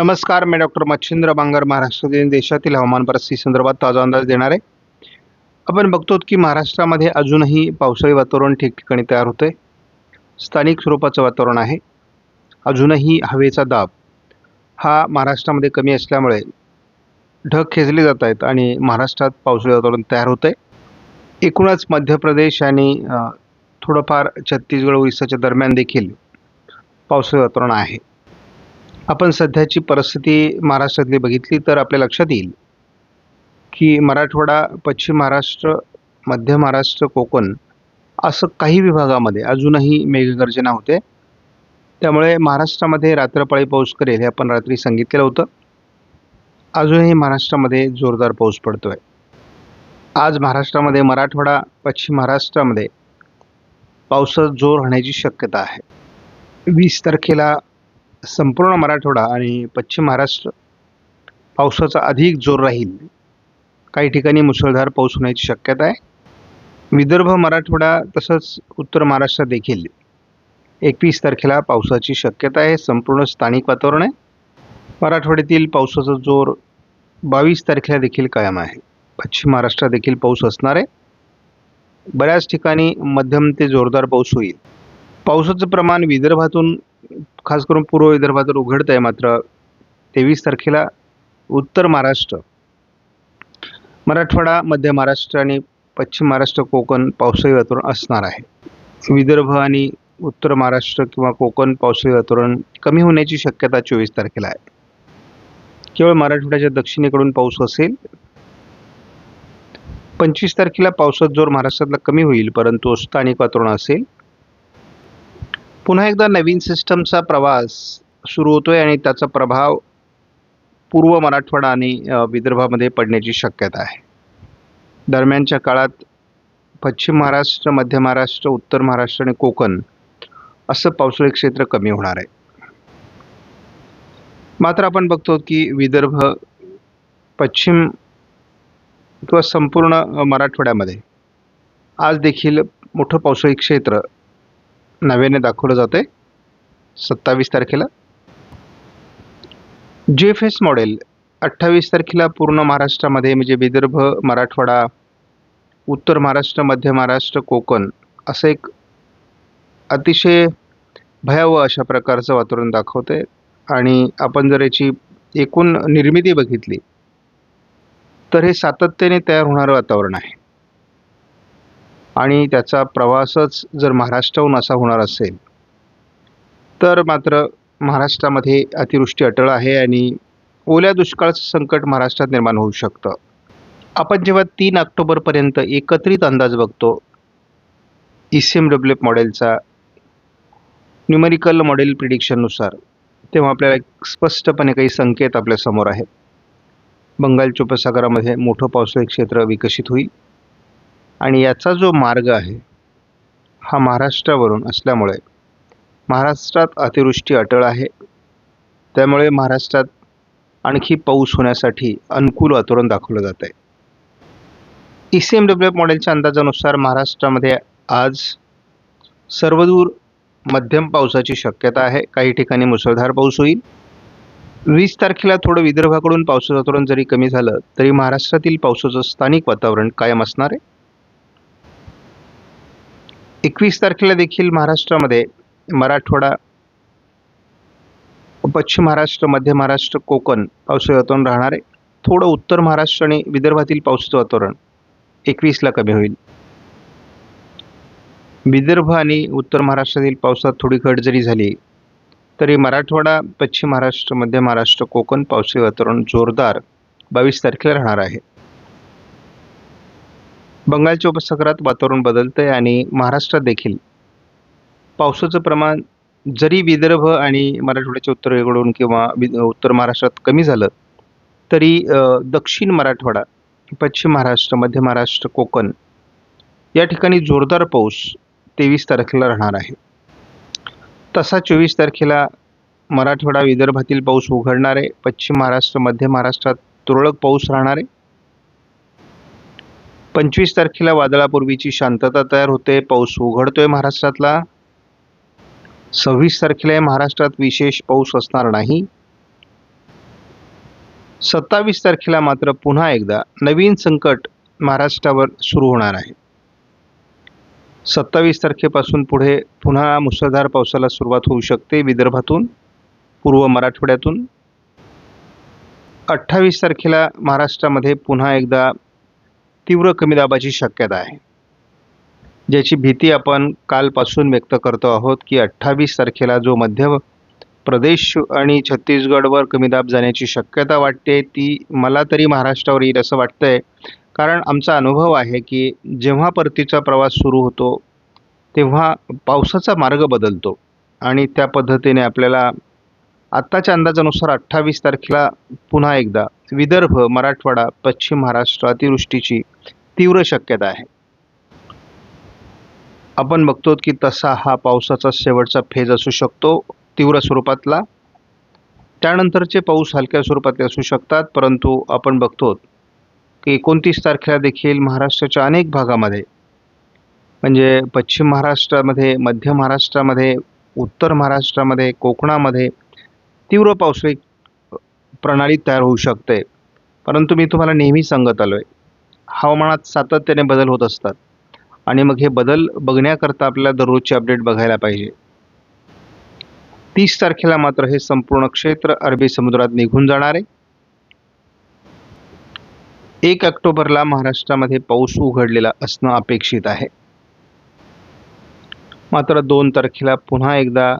नमस्कार मी डॉक्टर मच्छिंद्र बांगर महाराष्ट्र दिन देशातील हवामान परिस्थिती संदर्भात ताजा अंदाज देणार. आहे आपण बघतो की महाराष्ट्रामध्ये अजूनही पावसाळी वातावरण ठिकठिकाणी तयार होते स्थानिक स्वरूपाचं वातावरण आहे. अजूनही हवेचा दाब हा महाराष्ट्रामध्ये कमी असल्यामुळे ढग खेचले जात आहेत आणि महाराष्ट्रात पावसाळी वातावरण तयार होतं आहे एकूणच मध्य प्रदेश आणि थोडंफार छत्तीसगड ओरिसाच्या दरम्यान देखील पावसाळी वातावरण आहे. आपण सध्याची परिस्थिती महाराष्ट्रातली बघितली तर आपल्या लक्षात येईल की मराठवाडा पश्चिम महाराष्ट्र मध्य महाराष्ट्र कोकण असं काही विभागामध्ये अजूनही मेघगर्जना होते. त्यामुळे महाराष्ट्रामध्ये रात्रपाळी पाऊस करेल हे आपण रात्री सांगितलेलं होतं. अजूनही महाराष्ट्रामध्ये जोरदार पाऊस पडतोय. आज महाराष्ट्रामध्ये मराठवाडा पश्चिम महाराष्ट्रामध्ये पावसात जोर होण्याची शक्यता आहे. वीस तारखेला संपूर्ण मराठवाडा आणि पश्चिम महाराष्ट्र पावसाचा अधिक जोर राहील. काही ठिकाणी मुसळधार पाऊस होण्याची शक्यता आहे. विदर्भ मराठवाडा तसंच उत्तर महाराष्ट्र देखील. एकवीस तारखेला पावसाची शक्यता आहे. संपूर्ण स्थानिक वातावरण आहे. मराठवाड्यातील पावसाचा जोर बावीस तारखेला देखील कायम आहे. पश्चिम महाराष्ट्रात देखील पाऊस असणार आहे. बऱ्याच ठिकाणी मध्यम ते जोरदार पाऊस होईल. पावसाचं प्रमाण विदर्भातून खास करून पूर्व विदर्भात उघडत आहे मात्र तेवीस तारखेला उत्तर महाराष्ट्र मराठवाडा मध्य महाराष्ट्र आणि पश्चिम महाराष्ट्र कोकण पावसाळी वातावरण असणार आहे. विदर्भ आणि उत्तर महाराष्ट्र किंवा कोकण पावसाळी वातावरण कमी होण्याची शक्यता चोवीस तारखेला आहे. केवळ मराठवाड्याच्या दक्षिणेकडून पाऊस असेल पंचवीस तारखेला पावसाचा जोर महाराष्ट्रातला कमी होईल परंतु स्थानिक वातावरण असेल पुन्हा एकदा नवीन सिस्टमचा प्रवास सुरू होतोय आणि त्याचा प्रभाव पूर्व मराठवाडा आणि विदर्भामध्ये पडण्याची शक्यता आहे. दरम्यानच्या काळात पश्चिम महाराष्ट्र मध्य महाराष्ट्र उत्तर महाराष्ट्र आणि कोकण असं पावसाळी क्षेत्र कमी होणार आहे. मात्र आपण बघतो की विदर्भ पश्चिम किंवा संपूर्ण मराठवाड्यामध्ये आज देखील मोठं पावसाळी क्षेत्र नव्याने दाखवलं जातं आहे सत्तावीस तारखेला. जी एफ एस मॉडेल अठ्ठावीस तारखेला पूर्ण महाराष्ट्रामध्ये म्हणजे विदर्भ मराठवाडा उत्तर महाराष्ट्र मध्य महाराष्ट्र कोकण असं एक अतिशय भयावह अशा प्रकारचं वातावरण दाखवते आणि आपण जर याची एकूण निर्मिती बघितली तर हे सातत्याने तयार होणारं वातावरण आहे. आणि त्याचा प्रवासच जर महाराष्ट्राहून असा होणार असेल तर मात्र महाराष्ट्रामध्ये अतिवृष्टी अटळ आहे आणि ओल्या दुष्काळाचं संकट महाराष्ट्रात निर्माण होऊ शकतं. आपण जेव्हा तीन ऑक्टोबरपर्यंत एकत्रित अंदाज बघतो E C M W F मॉडेलचा न्यूमेरिकल मॉडेल प्रिडिक्शननुसार तेव्हा आपल्याला एक स्पष्टपणे काही संकेत आपल्यासमोर आहेत. बंगालच्या उपसागरामध्ये मोठं पावसाळी क्षेत्र विकसित होईल. आणि याचा जो मार्ग आहे हा महाराष्ट्रावरून असल्यामुळे महाराष्ट्रात अतिवृष्टी अटळ आहे. त्यामुळे महाराष्ट्रात आणखी पाऊस होण्यासाठी अनुकूल वातावरण दाखवलं जात आहे. E C M W F मॉडेलच्या अंदाजानुसार महाराष्ट्रामध्ये आज सर्वदूर मध्यम पावसाची शक्यता आहे. काही ठिकाणी मुसळधार पाऊस होईल. वीस तारखेला थोडं विदर्भाकडून पावसाचं वातावरण जरी कमी झालं तरी महाराष्ट्रातील पावसाचं स्थानिक वातावरण कायम असणार आहे. एकवीस तारखेला देखील महाराष्ट्रामध्ये मराठवाडा पश्चिम महाराष्ट्र मध्य महाराष्ट्र कोकण पावसाळी वातावरण राहणार आहे. थोडं उत्तर महाराष्ट्र आणि विदर्भातील पावसाचं वातावरण एकवीसला कमी होईल. विदर्भ आणि उत्तर महाराष्ट्रातील पावसात थोडी घट जरी झाली. तरी मराठवाडा पश्चिम महाराष्ट्र मध्य महाराष्ट्र कोकण पावसाचे वातावरण जोरदार बावीस तारखेला राहणार आहे. बंगालच्या उपसागरात वातावरण बदलतंय आणि महाराष्ट्रात देखील. पावसाचं प्रमाण जरी विदर्भ आणि मराठवाड्याच्या उत्तरेकडून किंवा उत्तर महाराष्ट्रात कमी झालं तरी दक्षिण मराठवाडा पश्चिम महाराष्ट्र मध्य महाराष्ट्र कोकण या ठिकाणी जोरदार पाऊस तेवीस तारखेला राहणार आहे. तसा चोवीस तारखेला मराठवाडा विदर्भातील पाऊस उघडणार आहे. पश्चिम महाराष्ट्र मध्य महाराष्ट्रात तुरळक पाऊस राहणार आहे. पंचवीस तारखेला वादळापूर्वीची शांतता तयार होते. पाऊस उघडतोय महाराष्ट्रातला. सव्वीस तारखेला महाराष्ट्रात विशेष पाऊस असणार नाही. सत्तावीस तारखेला मात्र पुन्हा एकदा नवीन संकट महाराष्ट्रावर सुरू होणार आहे. सत्तावीस तारखेपासून पुढे पुन्हा मुसळधार पावसाला सुरुवात होऊ शकते विदर्भातून पूर्व मराठवाड्यातून. अठ्ठावीस तारखेला महाराष्ट्रामध्ये पुन्हा एकदा तीव्र कमी दाबाची शक्यता आहे. ज्याची भीती आपण कालपासून व्यक्त करतो आहोत की अठ्ठावीस तारखेला जो मध्य प्रदेश आणि छत्तीसगडवर कमी दाब जाण्याची शक्यता वाटते ती मला तरी महाराष्ट्रावर येईल असं वाटतंय. कारण आमचा अनुभव आहे की जेव्हा परतीचा प्रवास सुरू होतो तेव्हा पावसाचा मार्ग बदलतो. आणि त्या पद्धतीने आपल्याला आत्ताच्या अंदाजानुसार अठ्ठावीस तारखेला पुन्हा एकदा विदर्भ मराठवाडा पश्चिम महाराष्ट्र अतिवृष्टीची तीव्र शक्यता आहे. आपण बघतो की तसा हा पावसाचा शेवटचा फेज असू शकतो तीव्र स्वरूपातला. त्यानंतरचे पाऊस हलक्या स्वरूपातले असू शकतात परंतु आपण बघतो की एकोणतीस तारखेला देखील महाराष्ट्राच्या अनेक भागामध्ये म्हणजे पश्चिम महाराष्ट्रामध्ये मध्य महाराष्ट्रामध्ये उत्तर महाराष्ट्रामध्ये कोकणामध्ये तीव्र पावसाळी प्रणाली तयार होऊ शकते. परंतु मी तुम्हाला नेहमी सांगत आलो आहे हवामानात सातत्याने बदल होत असतात. आणि मग हे बदल बघण्याकरता आपल्याला दररोजचे अपडेट बघायला पाहिजे. तीस तारखेला मात्र हे संपूर्ण क्षेत्र अरबी समुद्रात निघून जाणार आहे. एक ऑक्टोबरला महाराष्ट्रामध्ये पाऊस उघडलेला असणं अपेक्षित आहे. मात्र दोन तारखेला पुन्हा एकदा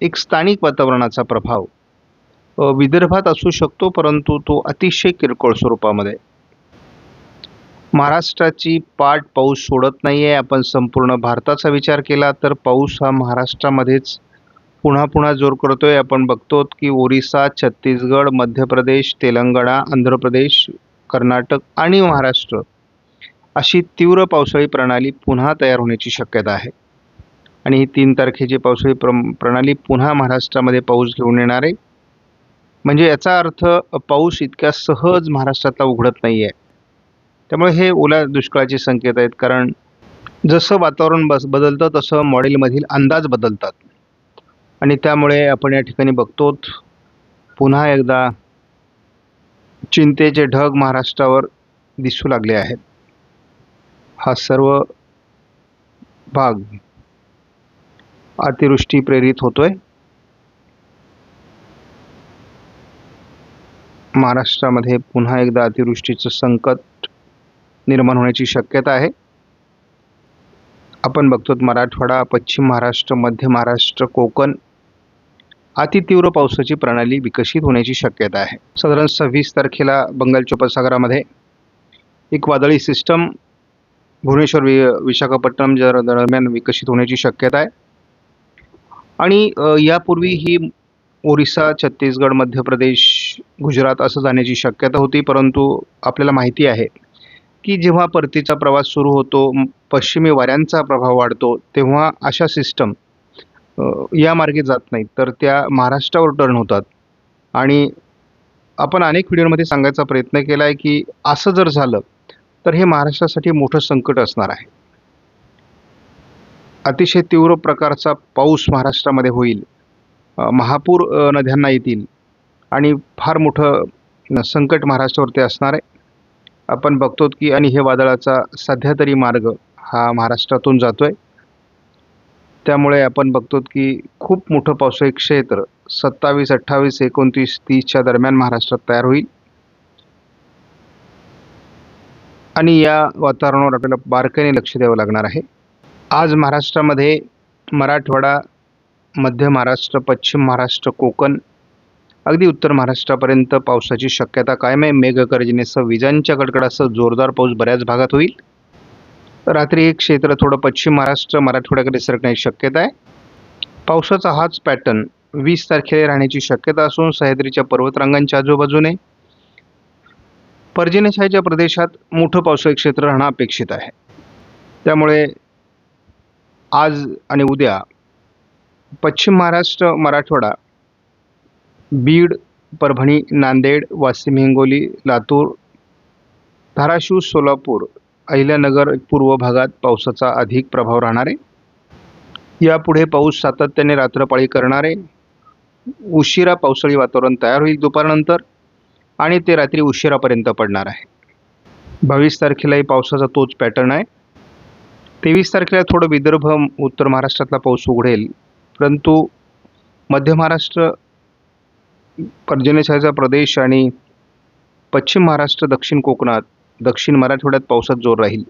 एक स्थानिक वातावरणाचा प्रभाव विदर्भात असू शकतो परंतु तो अतिशय किरकोळ स्वरूपामध्ये. महाराष्ट्राची पाठ पाऊस सोडत नाही आहे आपण संपूर्ण भारताचा विचार केला तर पाऊस हा महाराष्ट्रामध्येच पुन्हा पुन्हा जोर करतो आहे आपण बघतो की ओरिसा छत्तीसगड मध्य प्रदेश तेलंगणा आंध्र प्रदेश कर्नाटक आणि महाराष्ट्र अशी तीव्र पावसाळी प्रणाली पुन्हा तयार होण्याची शक्यता आहे. आणि ही तीन तारखेची पावसाळी प्र प्रणाली पुन्हा महाराष्ट्रामध्ये पाऊस घेऊन येणार आहे. म्हणजे याचा अर्थ पाऊस इतक्या सहज महाराष्ट्रातला उघडत नाही आहे त्यामुळे हे ओल्या दुष्काळाचे संकेत आहेत. कारण जसं वातावरण बस बदलतं तसं मॉडेलमधील अंदाज बदलतात. आणि त्यामुळे आपण या ठिकाणी बघतो पुन्हा एकदा चिंतेचे ढग महाराष्ट्रावर दिसू लागले आहेत. हा सर्व भाग अतिवृष्टी प्रेरित होतोय. महाराष्ट्रामध्ये पुन्हा एकदा अतिवृष्टीचं संकट निर्माण होण्याची शक्यता आहे. आपण बघतो मराठवाडा पश्चिम महाराष्ट्र मध्य महाराष्ट्र कोकण अतितीव्र पावसाची प्रणाली विकसित होण्याची शक्यता आहे. साधारण सव्वीस तारखेला बंगालच्या उपसागरामध्ये एक वादळी सिस्टम भुवनेश्वर वि विशाखापट्टणम जर दरम्यान विकसित होण्याची शक्यता आहे. आणि यापूर्वी ही ओरिसा छत्तीसगड मध्य प्रदेश गुजरात असं जाण्याची शक्यता होती परंतु आपल्याला माहिती आहे की जेव्हा परतीचा प्रवास सुरू होतो पश्चिमी वाऱ्यांचा प्रभाव वाढतो तेव्हा अशा सिस्टम या मार्गे जात नाहीत तर त्या महाराष्ट्रावर टर्न होतात. आणि आपण अनेक व्हिडिओमध्ये सांगायचा प्रयत्न केला आहे की असं जर झालं तर हे महाराष्ट्रासाठी मोठं संकट असणार आहे. अतिशय तीव्र प्रकारचा पाऊस महाराष्ट्रामध्ये होईल. महापूर नद्यांना येतील. आणि फार मोठं संकट महाराष्ट्रावरती असणार आहे. आपण बघतो की आणि हे वादळाचा सध्या तरी मार्ग हा महाराष्ट्रातून जातो आहे त्यामुळे आपण बघतो की खूप मोठं पावसाळी क्षेत्र सत्तावीस अठ्ठावीस एकोणतीस तीसच्या दरम्यान महाराष्ट्रात तयार होईल. आणि या वातावरणावर आपल्याला बारकाईने लक्ष द्यावं लागणार आहे. आज महाराष्ट्रामध्ये मराठवाडा मध्य महाराष्ट्र पश्चिम महाराष्ट्र कोकण अगदी उत्तर महाराष्ट्रापर्यंत पावसाची शक्यता कायम आहे. मेघगर्जनेसह विजांच्या कडकडासह जोरदार पाऊस बऱ्याच भागात होईल. रात्री एक क्षेत्र थोडं पश्चिम महाराष्ट्र मराठवाड्याकडे सरकण्याची शक्यता आहे. पावसाचा हाच पॅटर्न वीस तारखेला राहण्याची शक्यता असून सह्याद्रीच्या पर्वतरांगांच्या आजूबाजूने. पर्जन्यछायाच्या प्रदेशात मोठं पावसाळी क्षेत्र राहणं अपेक्षित आहे. त्यामुळे आज आणि उद्या पश्चिम महाराष्ट्र मराठवाडा बीड परभणी नांदेड वाशिम हिंगोली लातूर धाराशिव सोलापूर अहिल्यानगर पूर्व भागात पावसाचा अधिक प्रभाव राहणार. आहे यापुढे पाऊस सातत्याने रात्रपाळी करणारे. उशिरा पावसाळी वातावरण तयार होईल दुपारनंतर आणि ते रात्री उशिरापर्यंत पडणार आहे. बावीस तारखेलाही पावसाचा तोच पॅटर्न आहे. तेवीस तारखेला थोडं विदर्भ उत्तर महाराष्ट्रातला पाऊस उघडेल. परंतु मध्य महाराष्ट्र पर्जन्यछायाचा प्रदेश आणि पश्चिम महाराष्ट्र दक्षिण कोकणात दक्षिण मराठवाड्यात पावसात जोर राहील.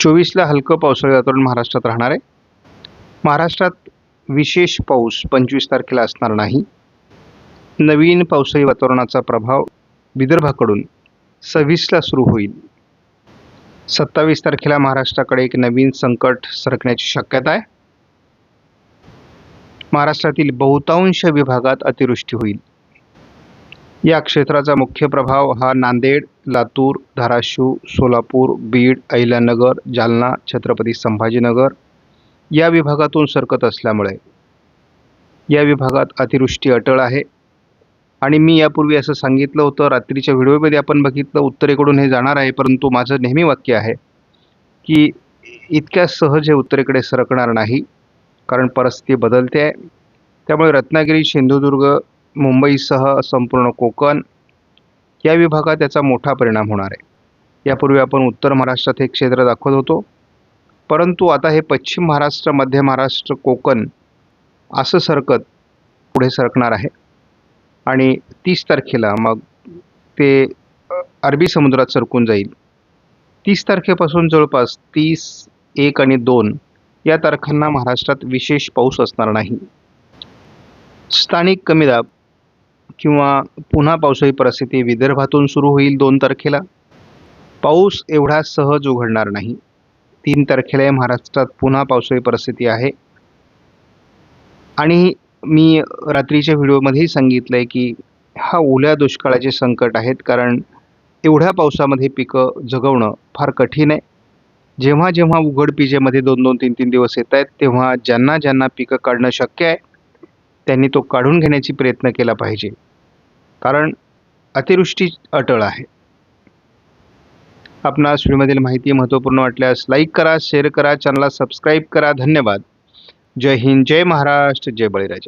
चोवीसला हलकं पावसाळी वातावरण महाराष्ट्रात राहणार आहे. महाराष्ट्रात विशेष पाऊस पंचवीस तारखेला असणार नाही. नवीन पावसाळी वातावरणाचा प्रभाव विदर्भाकडून सव्वीसला सुरू होईल. सत्तावीस तारखेला महाराष्ट्राकडे एक नवीन संकट सरकण्याची शक्यता आहे. महाराष्ट्रातील बहुतांश विभागात अतिवृष्टी होईल. या क्षेत्राचा मुख्य प्रभाव हा नांदेड लातूर धाराशिव सोलापूर बीड अहिल्यानगर जालना छत्रपती संभाजीनगर या विभागातून सरकत असल्यामुळे या विभागात अतिवृष्टी अटळ आहे. आणि मी यापूर्वी असं सांगितलं होतं रात्रीच्या व्हिडिओमध्ये आपण बघितलं उत्तरेकडून हे जाणार आहे परंतु माझं नेहमी वाक्य आहे की इतक्या सहज हे उत्तरेकडे सरकणार नाही. कारण परिस्थिती बदलते. आहे त्यामुळे रत्नागिरी सिंधुदुर्ग मुंबईसह संपूर्ण कोकण या विभागात याचा मोठा परिणाम होणार आहे. यापूर्वी आपण उत्तर महाराष्ट्रात हे क्षेत्र दाखवत होतो. परंतु आता हे पश्चिम महाराष्ट्र मध्य महाराष्ट्र कोकण असं सरकत पुढे सरकणार आहे. आणि तीस तारखेला मग ते अरबी समुद्रात सरकून जाईल. तीस तारखेपासून जवळपास तीस एक आणि दोन या तारखांना महाराष्ट्रात विशेष पाऊस असणार नाही. स्थानिक कमी दाब किंवा पुन्हा पावसाळी परिस्थिती विदर्भातून सुरू होईल दोन तारखेला. पाऊस एवढा सहज उघडणार नाही. तीन तारखेला महाराष्ट्रात पुन्हा पावसाळी परिस्थिती आहे. आणि मी रात्रीच्या व्हिडिओमध्येही सांगितलं आहे की हा ओल्या दुष्काळाचे संकट आहेत कारण एवढ्या पावसामध्ये पिकं जगवणं फार कठीण आहे. जेव्हा जेव्हा उघड पिजेमध्ये दोन दोन तीन तीन दिवस येत आहेत तेव्हा ज्यांना ज्यांना पिकं काढणं शक्य आहे त्यांनी तो काढून घेण्याची प्रयत्न केला पाहिजे. कारण अतिवृष्टी अटळ आहे. आपणास व्हिडिओमधील माहिती महत्त्वपूर्ण वाटल्यास लाईक करा शेअर करा चॅनलला सबस्क्राईब करा. धन्यवाद. जय हिंद जय महाराष्ट्र जय बळीराजा.